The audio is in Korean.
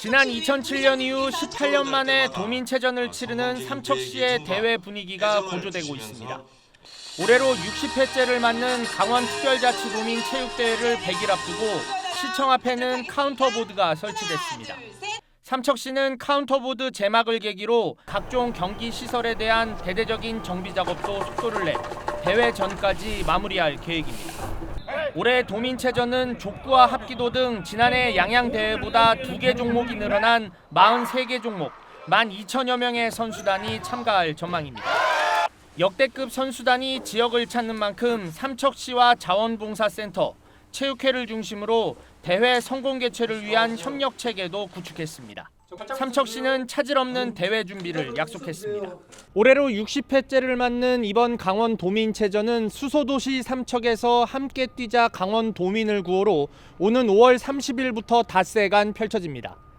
지난 2007년 이후 18년 만에 도민체전을 치르는 삼척시의 대회 분위기가 고조되고 있습니다. 올해로 60회째를 맞는 강원특별자치도민 체육대회를 100일 앞두고 시청 앞에는 카운터보드가 설치됐습니다. 삼척시는 카운터보드 제막을 계기로 각종 경기 시설에 대한 대대적인 정비 작업도 속도를 내 대회 전까지 마무리할 계획입니다. 올해 도민체전은 족구와 합기도 등 지난해 양양대회보다 두 개 종목이 늘어난 43개 종목, 12,000여 명의 선수단이 참가할 전망입니다. 역대급 선수단이 지역을 찾는 만큼 삼척시와 자원봉사센터, 체육회를 중심으로 대회 성공 개최를 위한 협력 체계도 구축했습니다. 삼척시는 차질 없는 대회 준비를 약속했습니다. 올해로 60회째를 맞는 이번 강원 도민체전은 수소도시 삼척에서 함께 뛰자 강원 도민을 구호로 오는 5월 30일부터 닷새간 펼쳐집니다.